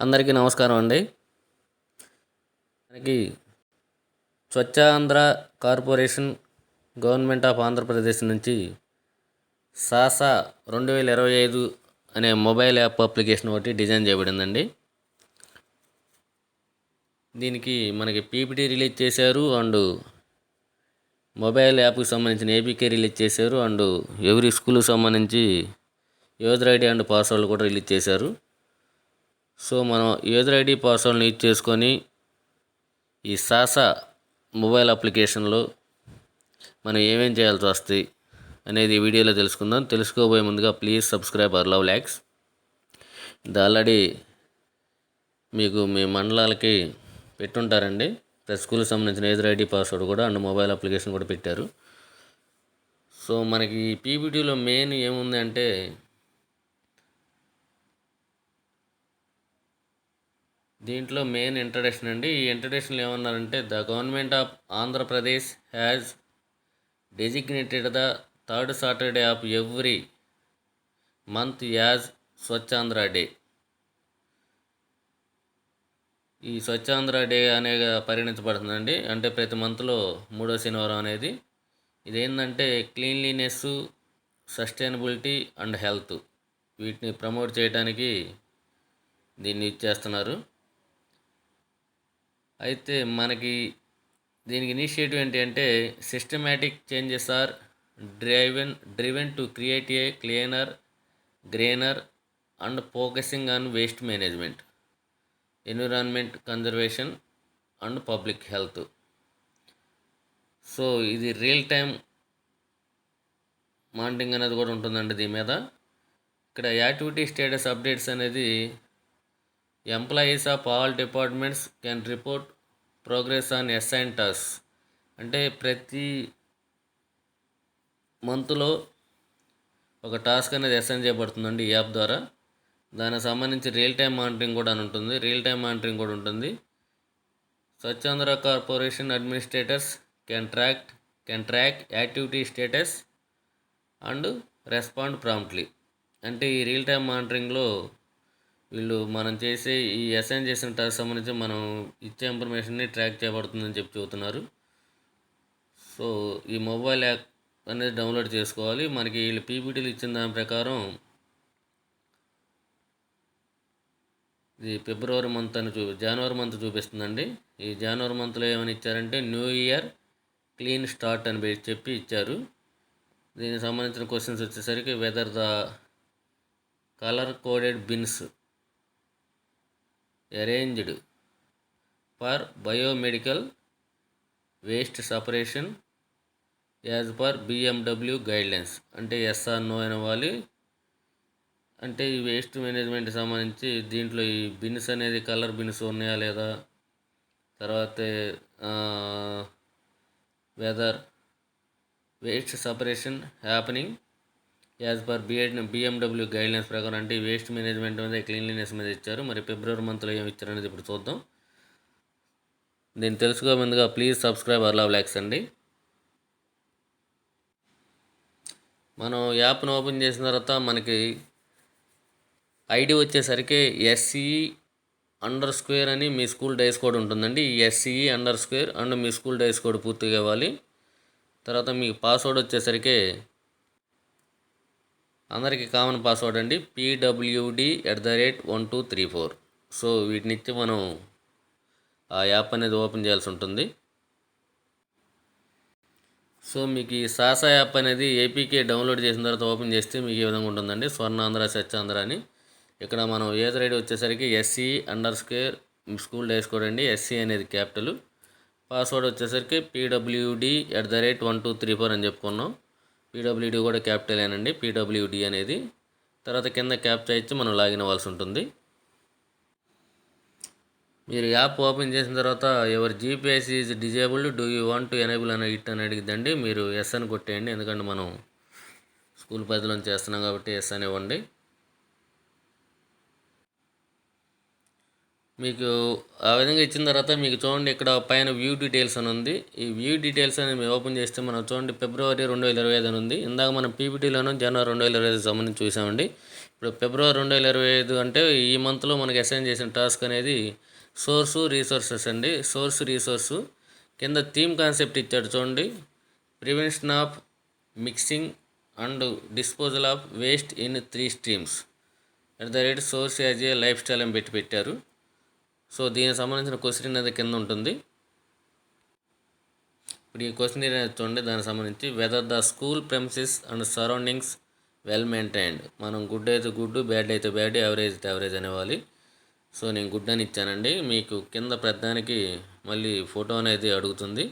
అందరికీ నమస్కారం అండి. మనకి Swachhandhra corporation government of Andhra Pradesh నుంచి సాసా రెండు వేల ఇరవై ఐదు అనే మొబైల్ యాప్ అప్లికేషన్ ఒకటి డిజైన్ చేయబడిందండి. దీనికి మనకి పీపీటీ రిలీజ్ చేశారు అండ్ మొబైల్ యాప్కి సంబంధించిన ఏపీకే రిలీజ్ చేశారు అండ్ ఎవరి స్కూల్కి సంబంధించి యూజర్ ఐడి అండ్ పాస్వర్డ్ కూడా రిలీజ్ చేశారు. సో మనం యూజర్ ఐడి పాస్వర్డ్ని యూజ్ చేసుకొని ఈ సాసా మొబైల్ అప్లికేషన్లో మనం ఏమేం చేయాల్సి వస్తాయి అనేది ఈ వీడియోలో తెలుసుకుందాం. తెలుసుకోబోయే ముందుగా please subscribe our love lakhs. ఇది ఆల్రెడీ మీకు మీ మండలాలకి పెట్టుంటారండి. ప్రతి స్కూల్కి సంబంధించిన యూజర్ ఐడి పాస్వర్డ్ కూడా అండ్ మొబైల్ అప్లికేషన్ కూడా పెట్టారు. సో మనకి ఈ పీపీటీలో మెయిన్ ఏముంది అంటే దీంట్లో మెయిన్ ఇంట్రడక్షన్ అండి. ఈ ఇంట్రడక్షన్లో ఏమన్నారంటే the government of Andhra Pradesh has designated the third Saturday of every month as Swachhandhra day ఈ స్వచ్ఛాంధ్ర డే అనేగా పరిగణించబడుతుందండి. అంటే ప్రతి మంత్లో మూడో శనివారం అనేది. ఇదేంటంటే క్లీన్లీనెస్ సస్టైనబిలిటీ అండ్ హెల్త్ వీటిని ప్రమోట్ చేయడానికి దీన్ని ఇచ్చేస్తున్నారు అయితే మనకి దీనికి ఇనిషియేటివ్ ఏంటి అంటే systematic changes are driven driven to create a cleaner గ్రేనర్ and focusing on waste management environment conservation and public health so ఇది రియల్ టైం మానిటరింగ్ అనేది కూడా ఉంటుందండి దీని మీద. ఇక్కడ యాక్టివిటీ స్టేటస్ అప్డేట్స్ అనేది employees of all departments can report progress on assign task అంటే ప్రతి మంత్లో ఒక టాస్క్ అనేది అసైన్ చేయబడుతుందండి ఈ యాప్ ద్వారా. దానికి సంబంధించి రియల్ టైం మానిటరింగ్ కూడా అని ఉంటుంది. రియల్ టైం మానిటరింగ్ కూడా ఉంటుంది. Swachhandhra corporation administrators can track can track activity status and respond promptly అంటే ఈ రియల్ టైం మానిటరింగ్లో వీళ్ళు మనం చేసే ఈ అసైన్ చేసిన టాస్క్ సంబంధించి మనం ఇచ్చే ఇన్ఫర్మేషన్ని ట్రాక్ చేయబడుతుందని చెప్పి చెబుతున్నారు. సో ఈ మొబైల్ యాప్ అనేది డౌన్లోడ్ చేసుకోవాలి. మనకి వీళ్ళు పీపీటీలు ఇచ్చిన దాని ప్రకారం ఇది ఫిబ్రవరి మంత్ అని చూ జనవరి మంత్ చూపిస్తుందండి. ఈ జనవరి మంత్లో ఏమని ఇచ్చారంటే న్యూ ఇయర్ క్లీన్ స్టార్ట్ అని చెప్పి ఇచ్చారు. దీనికి సంబంధించిన క్వశ్చన్స్ వచ్చేసరికి whether the colour coded bins arranged for biomedical waste separation as per BMW guidelines. అంటే ఎస్ఆర్ నో వాళ్ళు అంటే ఈ వేస్ట్ మేనేజ్మెంట్ సంబంధించి దీంట్లో ఈ బిన్స్ అనేది కలర్ బిన్స్ ఉన్నాయా లేదా? తర్వాత whether. Waste separation happening as per B Ed BMW guidelines ప్రకారం అంటే వేస్ట్ మేనేజ్మెంట్ మీద క్లీన్లీనెస్ మీద ఇచ్చారు. మరి ఫిబ్రవరి మంత్లో ఏమి ఇచ్చారనేది ఇప్పుడు చూద్దాం. దీన్ని తెలుసుకో ముందుగా ప్లీజ్ సబ్స్క్రైబ్ అర్లా బ్లాక్స్ అండి. మనం యాప్ను ఓపెన్ చేసిన తర్వాత మనకి ఐడి వచ్చేసరికి ఎస్సిఈ అండర్ స్క్వేర్ అని మీ స్కూల్ డైస్ కోడ్ ఉంటుందండి. ఎస్సీఈ అండర్ స్క్వేర్ అండ్ మీ స్కూల్ డైస్ కోడ్ పూర్తిగా ఇవ్వాలి. తర్వాత మీకు పాస్వర్డ్ వచ్చేసరికి అందరికీ కామన్ పాస్వర్డ్ అండి. PWD at the rate one two three four so వీటినిచ్చి మనం ఆ యాప్ అనేది ఓపెన్ చేయాల్సి ఉంటుంది. సో మీకు ఈ సాసా యాప్ అనేది ఏపీకే డౌన్లోడ్ చేసిన తర్వాత ఓపెన్ చేస్తే మీకు ఈ విధంగా ఉంటుందండి? స్వర్ణాంధ్ర స్వచ్ఛాంధ్ర అని. ఇక్కడ మనం ఏజ్ ఐడి వచ్చేసరికి SC underscore school DISE SC అనేది క్యాపిటల్ పాస్వర్డ్ వచ్చేసరికి PWD at the rate one two three four అని చెప్పుకున్నాం. పీడబ్ల్యూడి కూడా క్యాపిటల్ అండి పీడబ్ల్యూడి అనేది తర్వాత కింద క్యాప్చా ఇచ్చి మనం లాగిన్ అవ్వాల్సి ఉంటుంది. మీరు యాప్ ఓపెన్ చేసిన తర్వాత ఎవరి GPS is disabled do you want to enable అని ఇట్ అని అడిగిద్దండి. మీరు ఎస్ అని కొట్టేయండి. ఎందుకంటే మనం స్కూల్ పరిధిలో చేస్తున్నాం కాబట్టి ఎస్ అని ఇవ్వండి. మీకు ఆ విధంగా ఇచ్చిన తర్వాత మీకు చూడండి ఇక్కడ పైన వ్యూ డీటెయిల్స్ అని ఉంది. ఈ వ్యూ డీటెయిల్స్ అని మేము ఓపెన్ చేస్తే మనం చూడండి ఫిబ్రవరి రెండు వేల ఇరవై ఐదు అని ఉంది. ఇందాక మనం పీపీటీలోనూ జనవరి రెండు వేల ఇరవై ఐదు సంబంధించి చూసామండి. ఇప్పుడు ఫిబ్రవరి రెండు వేల ఇరవై ఐదు అంటే ఈ మంత్లో మనకి అసైన్ చేసిన టాస్క్ అనేది సోర్సు రీసోర్సెస్ అండి. సోర్స్ రీసోర్సు కింద థీమ్ కాన్సెప్ట్ ఇచ్చాడు చూడండి. Prevention of mixing and disposal of waste in three streams at the rate source as a life style అని పెట్టి పెట్టారు. సో దీనికి సంబంధించిన క్వశ్చన్ అనేది కింద ఉంటుంది. ఇప్పుడు ఈ క్వశ్చన్ అనేది చూడండి దానికి సంబంధించి whether the school premises and surroundings well maintained మనం గుడ్ అయితే గుడ్ బ్యాడ్ అయితే బ్యాడ్ యావరేజ్ అయితే యావరేజ్ అనేవాలి. సో నేను గుడ్ అని ఇచ్చానండి. మీకు కింద ప్రధానికి మళ్ళీ ఫోటో అనేది అడుగుతుంది.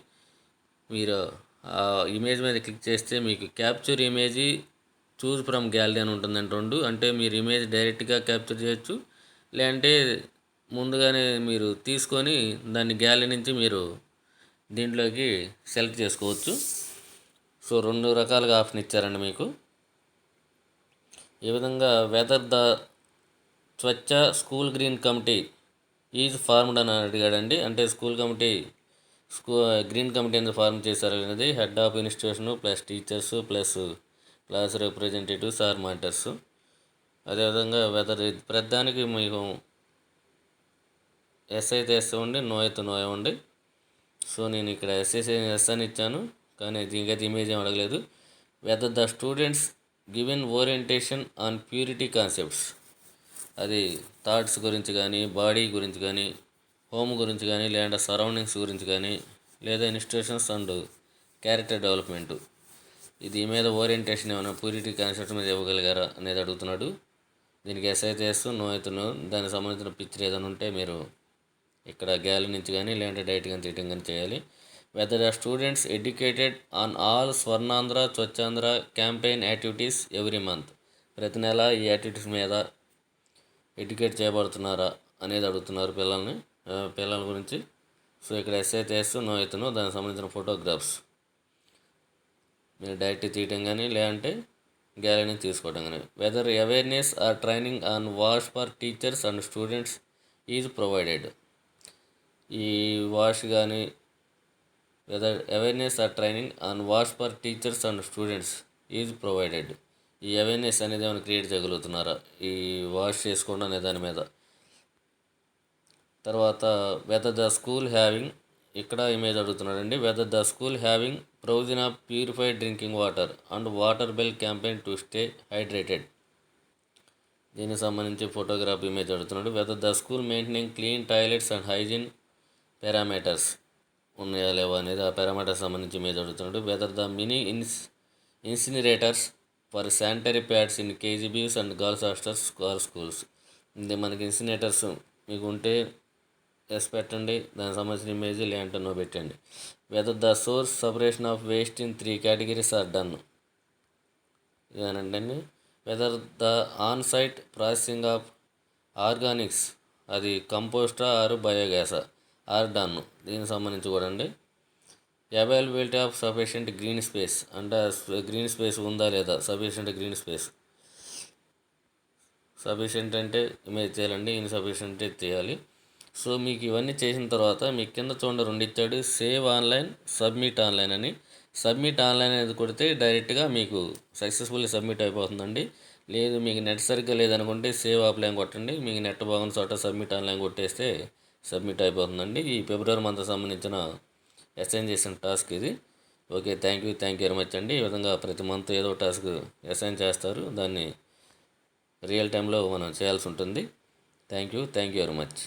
మీరు ఆ ఇమేజ్ మీద క్లిక్ చేస్తే మీకు capture image choose from gallery అని ఉంటుందండి రెండు. అంటే మీరు ఇమేజ్ డైరెక్ట్గా క్యాప్చర్ చేయొచ్చు. లేదంటే ముందుగానే మీరు తీసుకొని దాన్ని గ్యాలరీ నుంచి మీరు దీంట్లోకి సెలెక్ట్ చేసుకోవచ్చు. సో రెండు రకాలుగా ఆప్షన్ ఇచ్చారండి మీకు. ఈ విధంగా whether the Swachh school green committee is formed అని అడిగాడండి. అంటే school committee school green committee అనేది ఫార్మ్ చేశారు అనేది head of institution plus teachers plus class representatives or monitors. అదేవిధంగా వెదర్ ప్రతిదానికి మేము ఎస్ అయితే ఎస్ ఉండి నో అయితే నో ఇవ్వండి సో నేను ఇక్కడ ఎస్ఎస్ ఎస్ అని ఇచ్చాను. కానీ దీనికైతే ఇమేజ్ ఏం అడగలేదు. Whether the students given orientation on purity concepts అది థాట్స్ గురించి కానీ బాడీ గురించి కానీ హోమ్ గురించి కానీ లేదా సరౌండింగ్స్ గురించి కానీ లేదా ఇన్స్టిట్యూషన్స్ అండ్ క్యారెక్టర్ డెవలప్మెంట్ ఇది మీద ఓరియంటేషన్ ఏమైనా ప్యూరిటీ కాన్సెప్ట్ మీద ఇవ్వగలిగారా అనేది అడుగుతున్నాడు. దీనికి ఎస్ అయితే ఎస్ నో అయితే నో దానికి సంబంధించిన పిక్చర్ ఏదైనా ఉంటే మీరు ఇక్కడ గ్యాలరీ నుంచి కానీ లేదంటే డైట్ కానీ తీయటం కానీ చేయాలి. Whether are students educated on all Swarnandhra Swachhandhra campaign activities every month ప్రతి నెల ఈ యాక్టివిటీస్ మీద ఎడ్యుకేట్ చేయబడుతున్నారా అనేది అడుగుతున్నారు పిల్లల్ని. పిల్లల గురించి. సో ఇక్కడ ఎస్ఐ చేస్తూ నో అవుతున్నావు దానికి సంబంధించిన ఫోటోగ్రాఫ్స్ మీరు డైరెక్ట్ తీయటం కానీ లేదంటే గ్యాలరీని తీసుకోవటం తీసుకోవడం కానీ. Whether awareness or training on wash for teachers and students is provided ఈ వాష్ కానీ whether awareness or training on wash for teachers and students is provided ఈ అవేర్నెస్ అనేది ఏమైనా క్రియేట్ చేయగలుగుతున్నారా? ఈ వాష్ చేసుకోండి అనే దాని మీద. తర్వాత వెదర్ ద స్కూల్ హ్యావింగ్ ఇక్కడ image అడుగుతున్నాడండి. Whether the school having provision of purified drinking water and water bell campaign to stay hydrated దీనికి సంబంధించి ఫోటోగ్రాఫ్ ఇమేజ్ అడుగుతున్నాడు. Whether the school maintaining clean toilets and hygiene parameters ఉన్నాయా లేవా అనేది ఆ parameters సంబంధించి మీద అడుగుతున్నాడు వెదర్ ద మినీ ఇన్స్ incinerators for sanitary pads in KGBs and girls hostels girls schools ఇది మనకి ఇన్సినేటర్స్ మీకు ఉంటే ఎస్ పెట్టండి దానికి సంబంధించిన ఇమేజ్ లేదంటే నో పెట్టండి. Whether the source separation of waste in three categories are done ఇదేనండి whether the on site processing of organics అది కంపోస్టా ఆర్ బయోగ్యాసా ఆర్డాన్ దీనికి సంబంధించి కూడా అండి. Availability of sufficient green space. అంటే గ్రీన్ స్పేస్ ఉందా లేదా? Sufficient green space. సఫిషియంట్ అంటే ఇమేజ్ చేయాలండి. ఇన్సఫిషియంట్ చేయాలి సో మీకు ఇవన్నీ చేసిన తర్వాత మీకు కింద చూడండి రెండు ఇచ్చాడు. సేవ్ ఆన్లైన్ సబ్మిట్ ఆన్లైన్ అని. సబ్మిట్ ఆన్లైన్ అనేది కొడితే డైరెక్ట్గా మీకు సక్సెస్ఫుల్లీ సబ్మిట్ అయిపోతుందండి. లేదు మీకు నెట్ సరిగ్గా లేదనుకుంటే సేవ్ ఆఫ్లైన్ కొట్టండి. మీకు నెట్ బాగున్న చోట సబ్మిట్ ఆన్లైన్ కొట్టేస్తే సబ్మిట్ అయిపోతుందండి. ఈ ఫిబ్రవరి మంత్ సంబంధించిన అసైన్ చేసిన టాస్క్ ఇది. Okay thank you thank you very much అండి. ఈ విధంగా ప్రతి మంత్ ఏదో టాస్క్ అసైన్ చేస్తారు. దాన్ని రియల్ టైంలో మనం చేయాల్సి ఉంటుంది. Thank you thank you very much